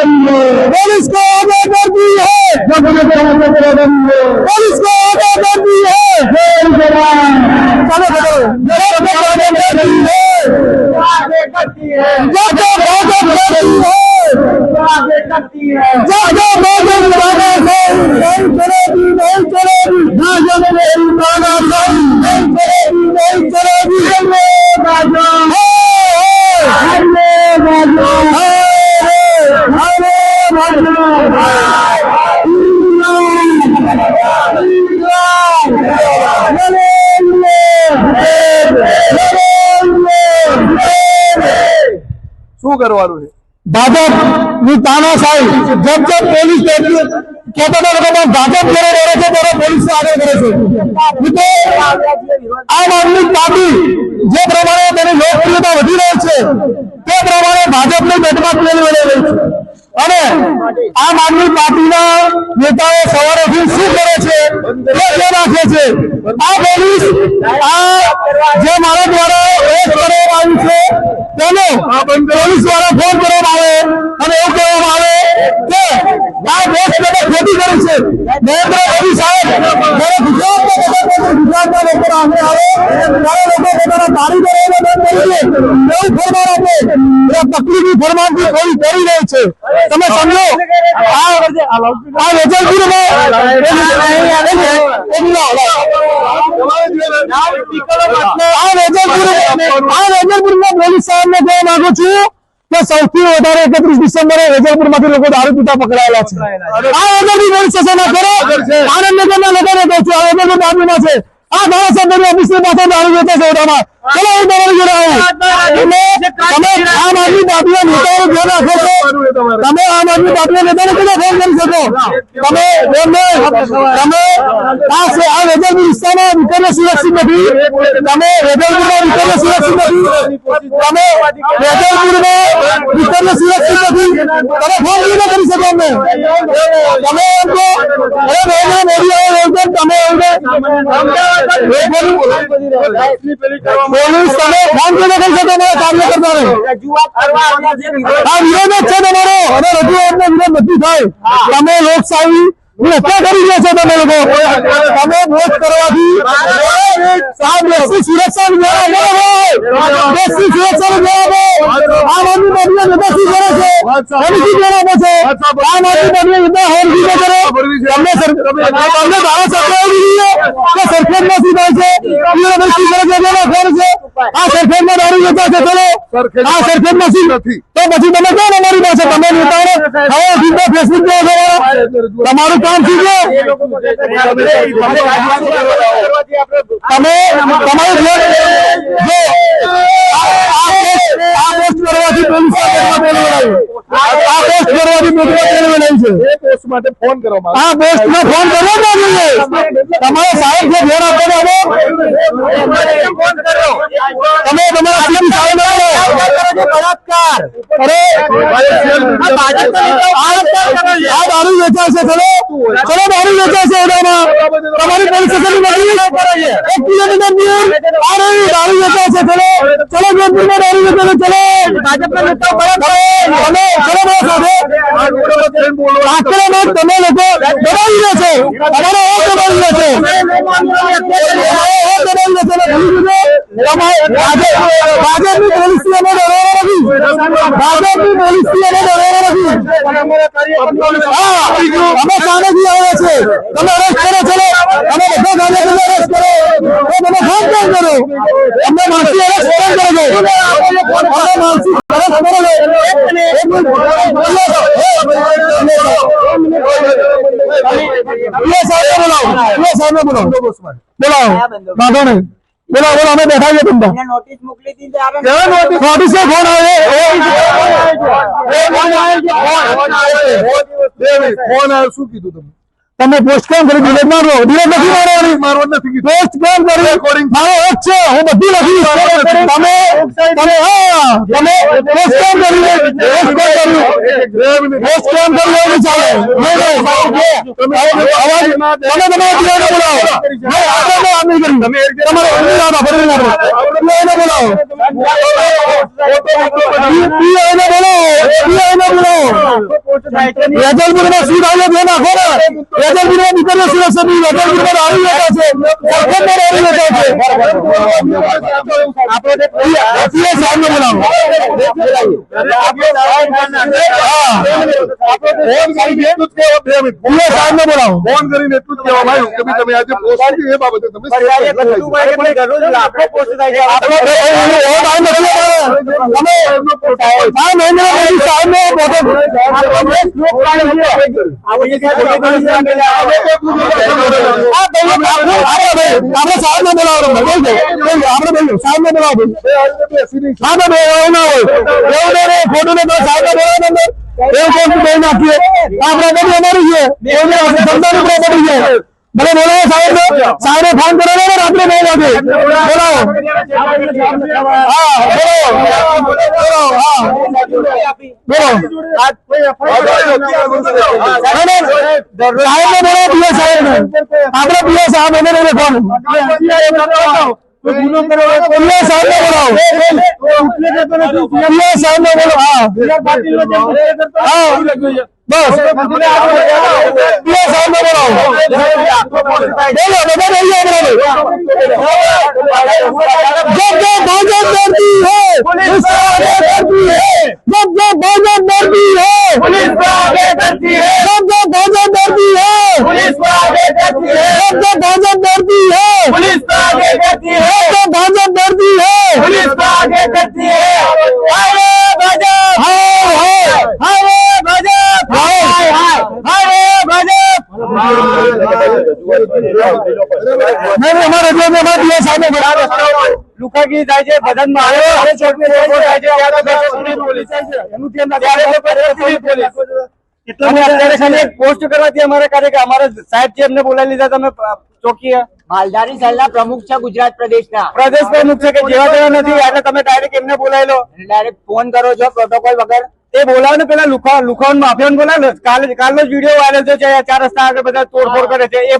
करेंगे पुलिस को आगे कर दी है जब तक आगे करेंगे पुलिस को आगे कर दी है जय जवान चलो चलो जब तक आगे कर दी है आगे करती है जब तक आगे करती है आगे करती है जब શું કરવાનું છે? ભાજપની તાનાશાહી જબ જેમ પોલીસ કહેતા લોકો પણ કરે છે તે શું કરે છે? આ પોલીસ, આ જે મારા દ્વારા એરેસ્ટ કરવામાં આવ્યું છે તેનો પોલીસ દ્વારા ફોન કરવામાં આવે અને એવું કહેવામાં આવે કે આ દેશ માટે ખેતી કરી છે. નરેન્દ્ર મોદી સાહેબ જ્યારે ગુજરાતના બધા ગુજરાતના લોકો આવે ત્યારે લોકો પોતાના તારીખ દે એવું ફરમાન આપે. એ તકલીફી થોડી કરી રહી છે. તમે સમજો. આ આ વેજલપુરમાં આ વેજલપુર આ વેજલપુરમાં પોલીસ સાહેબને કહેવા માંગુ છું કે સૌથી વધારે એકત્રીસ ડિસેમ્બરે વેજલપુરમાંથી લોકો દારૂ પીતા પકડાયેલા છે. આ વેજલપુર પોલીસ સ્ટેશન કરો આનંદનગરના લોકોને કહું છું આ વેજલપુર બાજુમાં છે. આ ધારાસભ્યની ઓફિસની પાસે દારૂ વેચે છે ચલો હું તમારી જોડે આવું તમે આમ આદમી પાર્ટીના નેતાઓ ધ્યાન રાખો છો. તમે આમ આદમી પાર્ટીના નેતાને કદાચ ફોન કરી શકો? તમે એમને તમે આ આ વેજલપુર વિસ્તારમાં વિકર્ય સુરક્ષિત નથી. તમે વેજલપુરમાં વિકર્ય સુરક્ષિત નથી. તમે વેજલપુરમાં વિકર્ય સુરક્ષિત નથી. તમે ફોન કરી શકો અમને? તમે એમ કહો અરે નરેન્દ્ર મોદી આવે એવું કેમ તમે એવું પોલીસ તમે ફોન કેવી કરી શકો અમારા કાર્યકર્તાને આ વિરોધ જ છે તમારો. અને રજૂઆતનો વિરોધ નથી થાય. તમે લોકશાહી ની હત્યા કરી રહ્યા છો તમે લોકો. તમે વોટ કરવાથી આ દેશની સુરક્ષા દ્વારા દેશની સુરક્ષા દ્વારા આમ આદમી પાર્ટીના નેતા શું કરે છે? એની શું છે. આમ આદમી પાર્ટીના નેતા હોમ શું કરે. તમને તમને ધારાસભ્ય એવી જોઈએ કે સરખેજમાં શું થાય છે? પીએમ શું કરે છે? એનો ફોન છે. આ દારૂ વેચા છે ચલો. આ સરખેજમાં શું નથી. તો પછી તમે કહો ને અમારી તમે નેતાઓને હવે સીધો ફેસબુક પર છો તમારું કામ છે તમે તમારું જો આ પોસ્ટ કરવાથી પોલીસ આ પોસ્ટ કરવાથી પોલીસ સ્ટેશનમાં બનાવ્યું છે. પોસ્ટ માટે ફોન કરવામાં આ પોસ્ટ નો ફોન કરવો જ તમારે સાહેબ જે આપવાનું તમે તમારા સાહેબ બળાત્કાર. અરે આ દારૂ વેચાશે ચલો ચલો દારૂ વેચાશે એનામાં? તમારી પોલીસ સ્ટેશનની નજીક એક કિલોમીટર દૂર. આ રહી દારૂ વેચાશે ચલો ચલો જોધપુરમાં દારૂ વેચાશે ચલો. ભાજપના નેતાઓ બળાત્કાર. તમે ચલો મારા સાથે. આક્રમક તમે લોકો દબાવી દે છે. અમારો એ દબાવી દે છે. તમારે ભાજપ- ભાજપની પોલીસથી અમે ડરવાના નથી ભાજપની પોલીસથી અમે ડરવાના નથી હા અમે સામેથી આવ્યા છે તમે અરેસ્ટ કરો ચલો અમે બધા કાર્યકર્તા અરેસ્ટ કરો તો તમે ફોન કેમ કરો અમને માનસી અરેસ્ટ કેમ કરો છો અમને માનસી અરેસ્ટ કરો છો એક મિનિટ એક મિનિટ એ સાહેબને બોલાવો એ સાહેબને બોલાવો બોલાવો વાંધો નહીં બોલાવો બોલો અમે બેઠા છે તમને નોટિસ મોકલી દીધી નોટિસ નોટિસ ફોન આવે ફોન આવ્યો શું કીધું તમે? તમે પોસ્ટ કેમ કરી ડિલેટ મારો ડિલેટ નથી મારવાની મારવા નથી પોસ્ટ કેમ કરી રેકોર્ડિંગ મારો હક છે હું બધું લખી તમે તમે હા તમે પોસ્ટ કેમ કરી પોસ્ટ કેમ કરી પોસ્ટ કેમ કરી એવું ચાલે નહીં અવાજ તમે તમારા પીઓને બોલાવો મેં આપણે તો આમ નહીં કર્યું તમારે ઓલી લાવો ફરી લાવો એને બોલાવો પીઓને બોલાવો પીઓને બોલાવો વેજલપુરમાં સીટ આવે છે નાખો ને વેજલપુરમાં દીકરીઓ સુરક્ષાની વેજલપુરમાં આવી જતા છે સરખેજમાં આવી જતા છે પીએ સાહેબને બોલાવો પીએ સાહેબને બોલાવો ફોન આપણો આપણે આપણે આપણે સાહેબને બોલાવો આપણે બોલજો સાહેબને બોલાવો ભાઈ. હા તો એવું ના હોય. એવું ના ખોટું ને બોલાવો ને એવું કોણ કઈ નાખીએ આ પ્રોપર્ટી અમારી છે એવું નહીં, સરકારની છે. ભલે બોલાવો સાહેબ સાહેબ ફોન કરો ને રાત્રે બે વાગે. બોલાવો હા બોલો. બોલો હા. બોલો. સાહેબને બોલાવો પીએ સાહેબને. આપડે પીએ સાહેબ એને નહીં લખવાનું પીએ સાહેબને બોલો હા. સાહેબને બોલો હા હા બસ પીએ સાહેબને બોલાવો બોલો બધા રહી જાય जब આ રસ્તાઓ લુખાગીરી થાય છે છે ત્યારે પોલીસ એનું છે ચોકી માલધારી સેલના પ્રમુખ છે ગુજરાત પ્રદેશના. પ્રદેશ પ્રમુખ છે કે જેવા તેવા નથી એટલે તમે ડાયરેક્ટ એમને બોલાવી લો ડાયરેક્ટ ફોન કરો છો પ્રોટોકોલ વગર. એ બોલાવે પેલા લુખા લુખાવન માફિયાન બોલાવે. કાલે કાલનો જ વીડિયો વાયરલ થયો છે ચાર રસ્તા આગળ બધા તોડફોડ કરે છે. એ